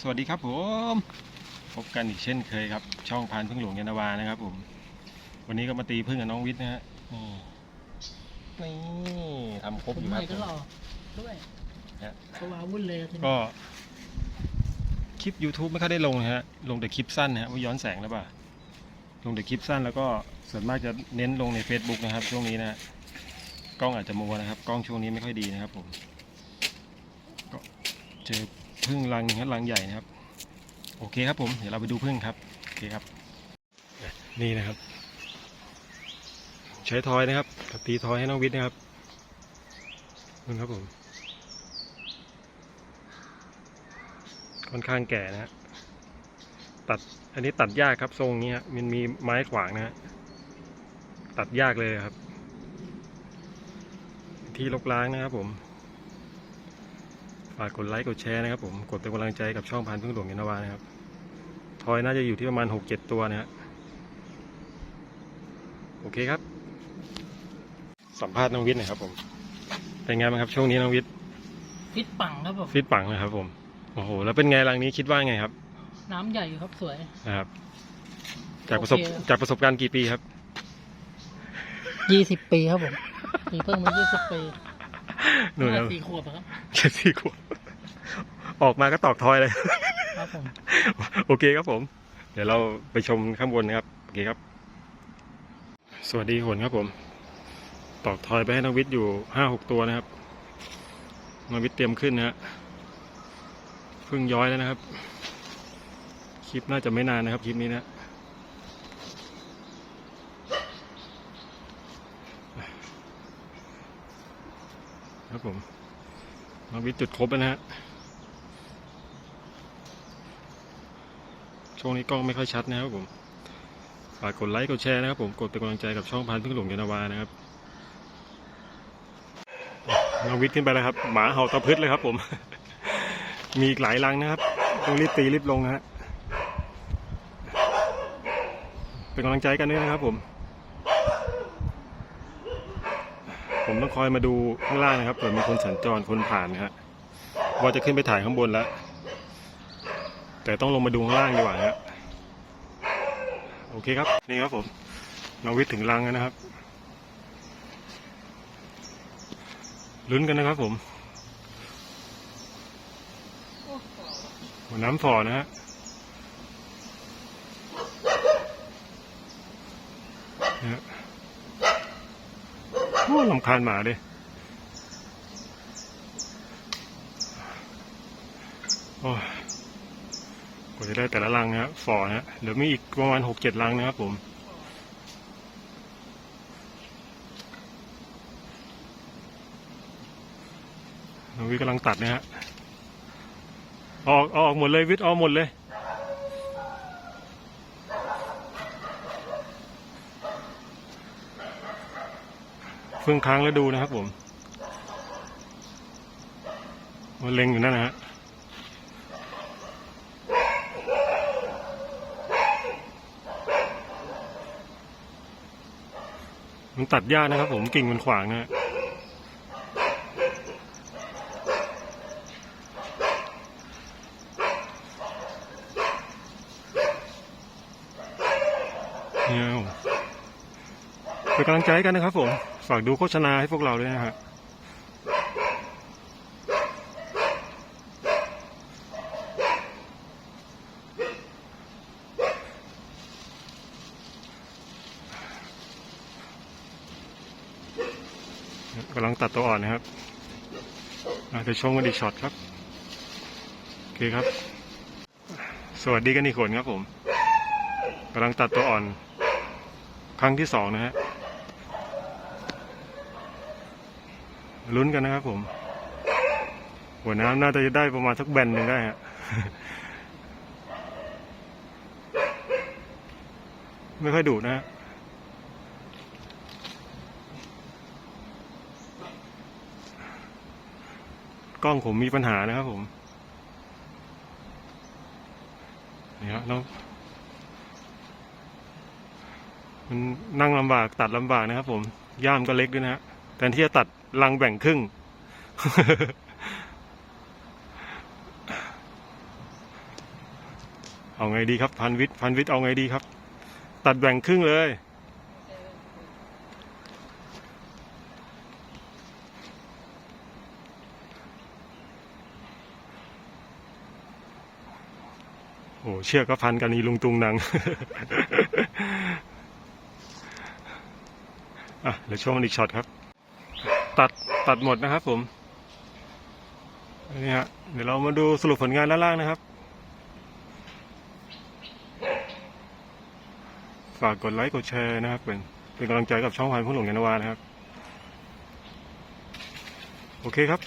สวัสดีครับผมพบกันอีกเช่นเคยครับ ช่องพานพึ่งหลวงยานนาวานะครับผม วันนี้ก็มาตีพึ่งกับน้องวิทย์นะฮะนี่นี่ทำครบคุอณยู่ใหคม่รับก็หล่อด้วยฮะก็ว้าวุ่นเลยทีนี้ก็ คลิป YouTube ไม่ค่อยได้ลงนะฮะลงแต่คลิปสั้นนะฮะว่าย้อนแสงแล้วป่ะลงแต่คลิปสั้นแล้วก็ส่วนมากจะเน้นลงใน Facebook นะครับ ช่วงนี้นะฮะกล้องอาจจะมัวนะครับ กล้องช่วงนี้ไม่ค่อยดีนะครับผม ก็เจอ พึ่งรังหนึ่งครับรังใหญ่นะครับ โอเคครับผมเดี๋ยวเราไปดูพึ่งครับโอเคครับ นี่นะครับ ใช้ทอยนะครับตีทอยให้น้องวิทย์นะครับมึงครับผม ค่อนข้างแก่นะฮะตัดอันนี้ตัดยากครับทรงนี้ฮะมันมีไม้ขวางนะฮะตัดยากเลยครับ ที่ลกล้างนะครับผม ฝากกดไลค์กดแชร์นะครับผม กดเป็นกำลังใจกับช่องพันธุ์พึ่งหลวงยานนาวานะครับ ทอยน่าจะอยู่ที่ประมาณหกเจ็ดตัวนะฮะ โอเคครับ สัมภาษณ์น้องวิทย์หน่อยครับผม เป็นไงบ้างครับช่วงนี้น้องวิทย์ฟิตปังครับผมฟิตปังนะครับผม โอ้โห แล้วเป็นไงรังนี้คิดว่าไงครับ น้ำใหญ่อยู่ครับสวย นะครับ จากประสบโอเคจากประสบการณ์กี่ปีครับ ยี่สิบปีครับผมปีเพิ่งมายี่สิบปี หนูนะสี่ขวบอะครับแค่สี่ขวบออกมาก็ตอกทอยเลย ครับผม โอเคครับผม เดี๋ยวเราไปชมข้างบนนะครับ โอเคครับ สวัสดีคนครับผม ตอกทอยไปให้น้องวิทย์อยู่ห้าหกตัวนะครับน้องวิทย์เตรียมขึ้นนะฮะเพิ่งย้อยแล้วนะครับ คลิปน่าจะไม่นานนะครับ คลิปนี้นะ ครับผมน้องวิทย์จุดครบแล้วนะฮะช่วงนี้กล้องไม่ค่อยชัดนะครับผมฝากกดไลค์กดแชร์นะครับผมกดเป็นกำลังใจกับช่องพันธุ์พึ่งหลวงยานนาวานะครับน้องวิทย์ขึ้นไปแล้วครับ หมาเห่าตะพึดเลยครับ ผม มีอีกหลายรังนะครับต้องรีบตีรีบลงนะฮะเป็นกำลังใจกันด้วยนะครับผม ผมต้องคอยมาดูข้างล่างนะครับเผื่อมีคนสัญจรคนผ่านนะฮะว่าจะขึ้นไปถ่ายข้างบนแล้ว แต่ต้องลงมาดูข้างล่างดีกว่าฮะโอเคครับ นี่ครับผมน้องวิทย์ถึงรังแล้วนะครับลุ้นกันนะครับผมหัวน้ำฝ่อนะฮะนะฮะ โอ้ลำคาญหมาเลยโอ้กว่าจะได้แต่ละรังนะฮะฝ่อนะฮะเดี๋ยวมีอีกประมาณหกเจ็ดรังนะครับผมวิทย์กำลังตัดนะฮะออกออกหมดเลยวิทย์เอาหมดเลย พิ่งค้างแล้วดูนะครับผมมันเล็งอยู่นั่นนะฮะมันตัดยานะครับผมกิ่งมันขวางนะฮะเนี่ยเป็นกำลังใจกันนะครับผม ฝากดูโฆษณาให้พวกเราด้วยนะฮะกำลังตัดตัวอ่อนนะครับเดี๋ยวชมกันอีกช็อตครับ โอเคครับ สวัสดีกันอีกคนครับผมกำลังตัดตัวอ่อน ครั้งที่สองนะฮะ ลุ้นกันนะครับผม หัวน้ำน่าจะได้ประมาณสักแบนหนึ่งได้ฮะไม่ค่อยดุนะฮะกล้องผมมีปัญหานะครับผมนี่ครับน้องมันนั่งลำบากตัดลำบากนะครับผม ย่ามก็เล็กด้วยนะฮะ แทนที่จะตัดรังแบ่งครึ่ง เอาไงดีครับ พันวิทย์พันวิทย์เอาไงดีครับ ตัดแบ่งครึ่งเลยโอ้เชือกก็พันกันนี่ลุงตุงนัง อะเดี๋ยวช่วงอีกช็อตครับ ตัดหมดนะครับผมนี่ฮะเดี๋ยวเรามาดูสรุปผลงานด้านล่างนะครับ ฝากกดไลค์กดแชร์นะครับ เป็นเป็นกำลังใจกับช่องพันผู้หลงยานนาวานะครับ โอเคครับ